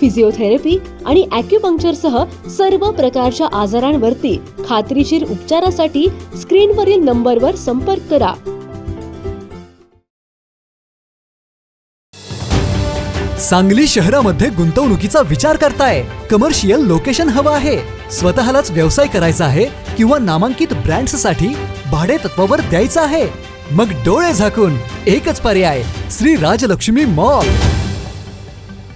Physiotherapy आणि अॅक्युपंक्चरसह सर्व प्रकारच्या आजारांवरती खात्रीशीर उपचारासाठी स्क्रीनवरील नंबरवर संपर्क करा. सांगली शहरामध्ये गुंतवणुकीचा विचार करताय. कमर्शियल लोकेशन हवं आहे. स्वतःलाच व्यवसाय करायचा आहे किंवा नामांकित ब्रँड्ससाठी भाडे तत्वावर द्यायचं आहे. मग डोळे झाकून एकच पर्याय श्री राजलक्ष्मी मॉल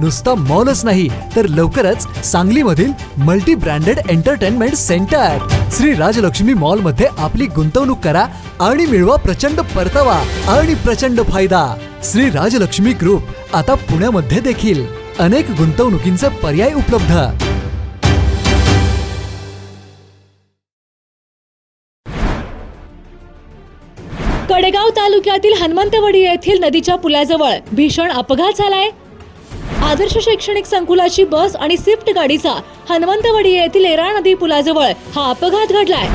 नुसता मॉलच नाही तर लवकरच सांगलीमधील multi branded entertainment centre. Shri Rajlakshmi मॉलमध्ये आपली गुंतवणूक करा आणि मिळवा प्रचंड परतावा आणि प्रचंड फायदा. श्री राजलक्ष्मी ग्रुप आता पुण्यामध्ये देखील अनेक गुंतवणुकींचे पर्याय उपलब्ध. कडेगाव तालुक्यातील हनुमंतवाडी येथील नदीच्या पुलाजवळ भीषण अपघात झालाय. आदर्श शैक्षणिक संकुलाची बस आणि स्विफ्ट गाडीचा हनुमंतवाडी येथील एरा नदी पुलाजवळ हा अपघात घडलाय.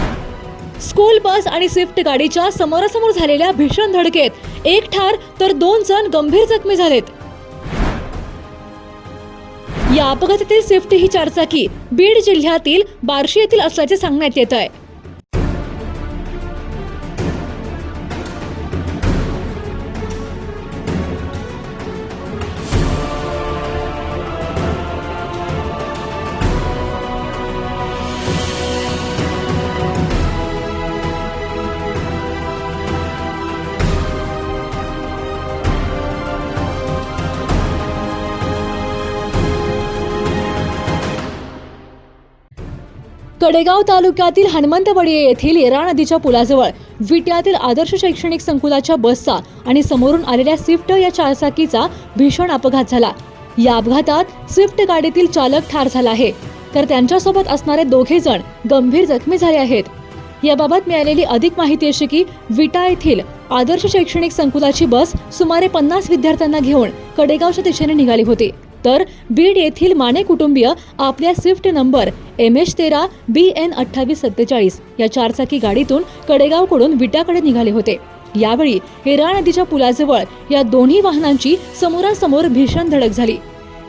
स्कूल बस आणि स्विफ्ट गाडीच्या समोरासमोर झालेल्या भीषण धडकेत एक ठार तर दोन जण गंभीर जखमी झालेत. या अपघातातील स्विफ्ट ही चारचाकी बीड जिल्ह्यातील बार्शी येथील असल्याचे सांगण्यात येत आहे कडेगाव तालुक्यातील हनुमंतवाडी येथील येरा नदीच्या पुलाजवळ विट्यातील आदर्श शैक्षणिक संकुलाच्या बसचा आणि समोरून आलेल्या स्विफ्ट या चारचाकीचा भीषण अपघात झाला. या अपघातात स्विफ्ट गाडीतील चालक ठार झाला आहे. तर त्यांच्यासोबत असणारे दोघे जण गंभीर जखमी झाले आहेत. याबाबत मिळालेली अधिक माहिती अशी की विटा येथील आदर्श शैक्षणिक संकुलाची बस सुमारे पन्नास विद्यार्थ्यांना घेऊन कडेगावच्या दिशेने निघाली होती. तर बीड येथील माने कुटुंबीय आपल्या स्विफ्ट नंबर एम एच तेरा बी एन अठ्ठावीस सत्तेचाळीस या चारचाकी गाडीतून कडेगावकडून विट्याकडे निघाले होते. यावेळी हेरा नदीच्या पुलाजवळ या दोन्ही वाहनांची समोरासमोर भीषण धडक झाली.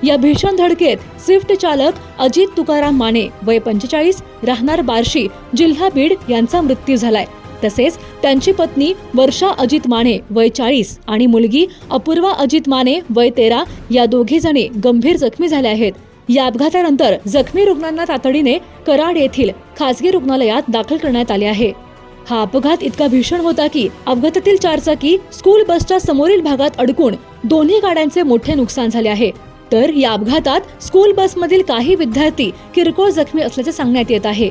या भीषण धडकेत स्विफ्ट चालक अजित तुकाराम माने वय पंचेचाळीस राहणार बार्शी जिल्हा बीड यांचा मृत्यू झालाय. तसेच त्यांची पत्नी वर्षा अजित माने वय चाळीस आणि मुलगी अपूर्वा अजित माने वय तेरा या दोघीजणी गंभीर जखमी झाल्या आहेत. या अपघातानंतर जखमी रुग्णांना तातडीने कराड येथील खासगी रुग्णालयात दाखल करण्यात आले आहे. हा अपघात इतका भीषण होता की अपघातातील चारचाकी स्कूल बसच्या समोरील भागात अडकून दोन्ही गाड्यांचे मोठे नुकसान झाले आहे. तर या अपघातात स्कूल बसमधील काही विद्यार्थी किरकोळ जखमी असल्याचे सांगण्यात येत आहे.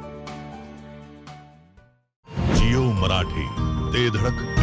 मराठी. ते धडक